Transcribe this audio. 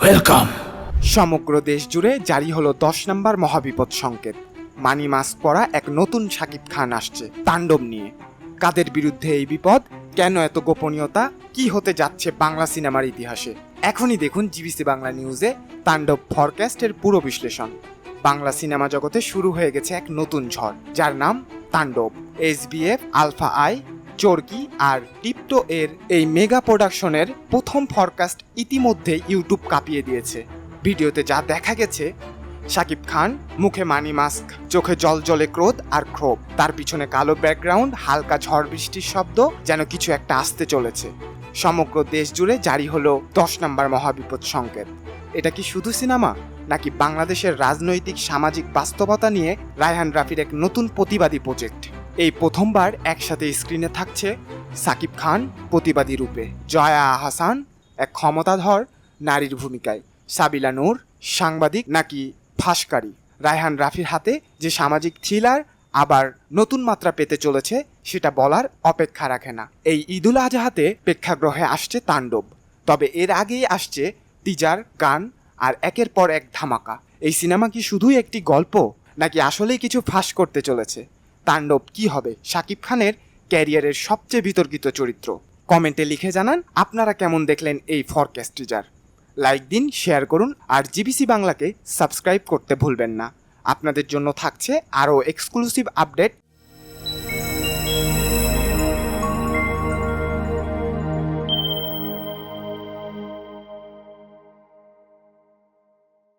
Welcome সমগ্র দেশ জুড়ে জারি হলো দশ নম্বর মহাবিপদ সংকেত। মানি মাস্ক পরা এক নতুন সাকিব খান আসছে তাণ্ডব নিয়ে। কাদের বিরুদ্ধে এই বিপদ? কেন এত গোপনীয়তা? কি হতে যাচ্ছে বাংলা সিনেমার ইতিহাসে? এখনই দেখুন জিবিসি বাংলা নিউজে তাণ্ডব ফরকাস্টের পুরো বিশ্লেষণ। বাংলা সিনেমা জগতে শুরু হয়ে গেছে এক নতুন ঝড় যার নাম তাণ্ডব। S SBF alpha I Chorki R tiptoe এর এই মেগা প্রোডাকশনের প্রথম ফরকাস্ট ইতিমধ্যে ইউটিউব কাঁপিয়ে দিয়েছে। ভিডিওতে যা দেখা গেছে শাকিব খান, মুখে মানি মাস্ক, চোখে জল জলে ক্রোধ আর ক্ষোভ। তার পিছনে কালো ব্যাকগ্রাউন্ড হালকা ঝড় বৃষ্টির শব্দ যেন কিছু একটা আসতে চলেছে। সমগ্র দেশ জুড়ে জারি হলো দশ নম্বর মহাবিপদ সংকেত। এটা কি শুধু সিনেমা, নাকি বাংলাদেশের রাজনৈতিক, সামাজিক বাস্তবতা নিয়ে রায়হান রাফির এক নতুন প্রতিবাদী প্রজেক্ট এই প্রথমবার একসাথে স্ক্রিনে থাকছে সাকিব খান প্রতিবাদী রূপে, জয়া আহসান এক ক্ষমতাধর নারীর ভূমিকায়, সাবিলা নূর, সাংবাদিক নাকি ফাঁসকারী। রায়হান রাফির হাতে যে সামাজিক থ্রিলার আবার নতুন মাত্রা পেতে চলেছে, সেটা বলার অপেক্ষা রাখে না। এই ঈদুল আজহাতে প্রেক্ষাগ্রহে আসছে তাণ্ডব, তবে এর আগেই আসছে টিজার গান আর একের পর এক ধামাকা। এই সিনেমা কি শুধুই একটি গল্প, নাকি আসলেই কিছু ফাঁস করতে চলেছে? তাণ্ডব কি হবে? শাকিব খানের ক্যারিয়ারের সবচেয়ে বিতর্কিত চরিত্র। কমেন্টে লিখে জানান, আপনারা কেমন দেখলেন এই ফরকাস্ট টিজার লাইক দিন শেয়ার করুন, আর জিবিসি বাংলাকে সাবস্ক্রাইব করতে ভুলবেন না। আপনাদের জন্য থাকছে আরও এক্সক্লুসিভ আপডেট